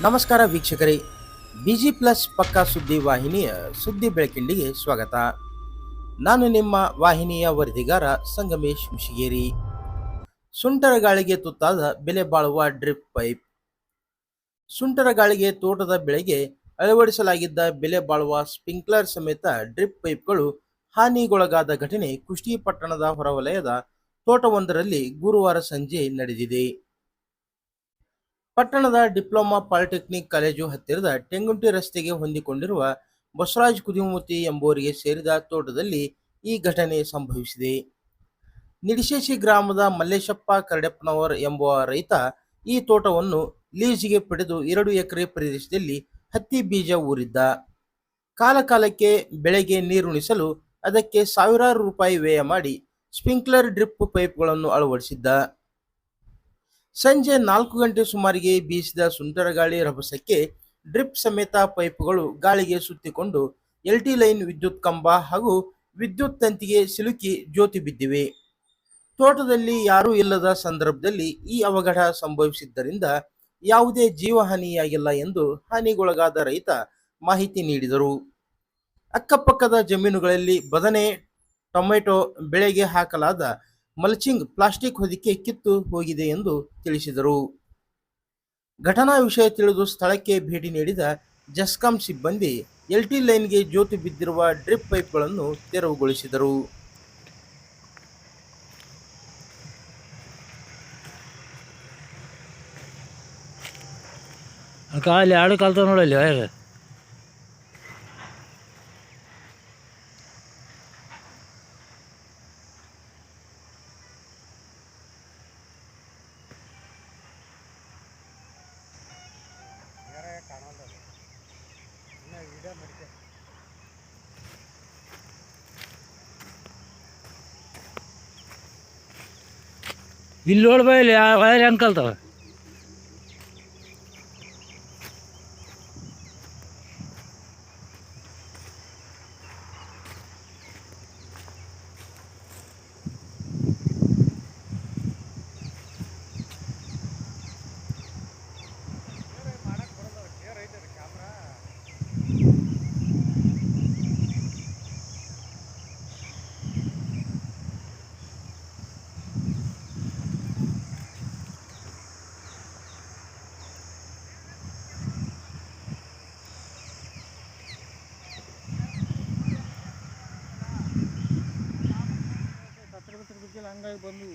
ನಮಸ್ಕಾರ ವೀಕ್ಷಕರೇ. Busy plus ಪಕ್ಕಾ ಸುದ್ದಿ ವಾಹಿನಿಯ ಸುದ್ದಿ ಬೆಳಕಿಂಡಿಗೆ ಸ್ವಾಗತ. ನಾನು ನಿಮ್ಮ ವಾಹಿನಿಯ ವರದಿಗಾರ ಸಂಗಮೇಶ್ ಮುಶಿಗೇರಿ ಸುಂಟರ ಗಾಳಿಗೆ ತುತ್ತಾದ ಬೆಲೆ ಬಾಳುವ ಡ್ರಿಪ್ ಪೈಪ್. ಸುಂಟರ ಗಾಳಿಗೆ ತೋಟದ ಬೆಳೆಗೆ ಅಳವಡಿಸಲಾಗಿದ್ದ ಬೆಲೆ ಬಾಳುವ ಸ್ಪ್ರಿಂಕ್ಲರ್ ಸಮೇತ ಡ್ರಿಪ್ ಪೈಪ್ಗಳು ಹಾನಿಗೊಳಗಾದ ಘಟನೆ ಕುಷ್ಟಿ ಪಟ್ಟಣದ ಹೊರವಲಯದ ತೋಟವೊಂದರಲ್ಲಿ ಗುರುವಾರ ಸಂಜೆ ನಡೆದಿದೆ. ಪಟ್ಟಣದ ಡಿಪ್ಲೊಮಾ ಪಾಲಿಟೆಕ್ನಿಕ್ ಕಾಲೇಜು ಹತ್ತಿರದ ಟೆಂಗುಂಟಿ ರಸ್ತೆಗೆ ಹೊಂದಿಕೊಂಡಿರುವ ಬಸವರಾಜ್ ಕುದಿಮೂರ್ತಿ ಎಂಬುವರಿಗೆ ಸೇರಿದ ತೋಟದಲ್ಲಿ ಈ ಘಟನೆ ಸಂಭವಿಸಿದೆ. ನಿಡಿಶೇಷಿ ಗ್ರಾಮದ ಮಲ್ಲೇಶಪ್ಪ ಕರಡೆಪ್ಪನವರ್ ಎಂಬುವ ರೈತ ಈ ತೋಟವನ್ನು ಲೀಸ್ಗೆ ಪಡೆದು ಎರಡು ಎಕರೆ ಪ್ರದೇಶದಲ್ಲಿ ಹತ್ತಿ ಬೀಜ ಊರಿದ್ದ. ಕಾಲಕಾಲಕ್ಕೆ ಬೆಳೆಗೆ ನೀರುಣಿಸಲು ಅದಕ್ಕೆ ಸಾವಿರಾರು ರೂಪಾಯಿ ವ್ಯಯ ಮಾಡಿ ಸ್ಪ್ರಿಂಕ್ಲರ್ ಡ್ರಿಪ್ ಪೈಪ್ಗಳನ್ನು ಅಳವಡಿಸಿದ್ದ. ಸಂಜೆ ನಾಲ್ಕು ಗಂಟೆ ಸುಮಾರಿಗೆ ಬೀಸಿದ ಸುಂಟರಗಾಳಿ ರಭಸಕ್ಕೆ ಡ್ರಿಪ್ ಸಮೇತ ಪೈಪ್ಗಳು ಗಾಳಿಗೆ ಸುತ್ತಿಕೊಂಡು ಎಲ್ ಟಿ ಲೈನ್ ವಿದ್ಯುತ್ ಕಂಬ ಹಾಗೂ ವಿದ್ಯುತ್ ತಂತಿಗೆ ಸಿಲುಕಿ ಜ್ಯೋತಿ ಬಿದ್ದಿವೆ. ತೋಟದಲ್ಲಿ ಯಾರೂ ಇಲ್ಲದ ಸಂದರ್ಭದಲ್ಲಿ ಈ ಅವಘಡ ಸಂಭವಿಸಿದ್ದರಿಂದ ಯಾವುದೇ ಜೀವಹಾನಿಯಾಗಿಲ್ಲ ಎಂದು ಹಾನಿಗೊಳಗಾದ ರೈತ ಮಾಹಿತಿ ನೀಡಿದರು. ಅಕ್ಕಪಕ್ಕದ ಜಮೀನುಗಳಲ್ಲಿ ಬದನೆ, ಟೊಮೆಟೊ ಬೆಳೆಗೆ ಹಾಕಲಾದ ಮಲ್ಚಿಂಗ್ ಪ್ಲಾಸ್ಟಿಕ್ ಹೊದಿಕೆ ಕಿತ್ತು ಹೋಗಿದೆ ಎಂದು ತಿಳಿಸಿದರು. ಘಟನಾ ವಿಷಯ ತಿಳಿದು ಸ್ಥಳಕ್ಕೆ ಭೇಟಿ ನೀಡಿದ ಜಸ್ಕಾಂ ಸಿಬ್ಬಂದಿ ಎಲ್ಟಿ ಲೈನ್ಗೆ ಜ್ಯೋತಿ ಬಿದ್ದಿರುವ ಡ್ರಿಪ್ ಪೈಪ್ಗಳನ್ನು ತೆರವುಗೊಳಿಸಿದರು. ಕಾಲಿ ಆಡು ಕಲ್ತ ನೋಡಲ್ಲಿ ಇಲ್ಲಿ ನೋಡ್ಬಾ ಇಲ್ಲಿ ವಯರ್ ಹೆಂಗೆ ಕಲ್ತಾವ ಹಂಗಾಗಿ ಬಂದು.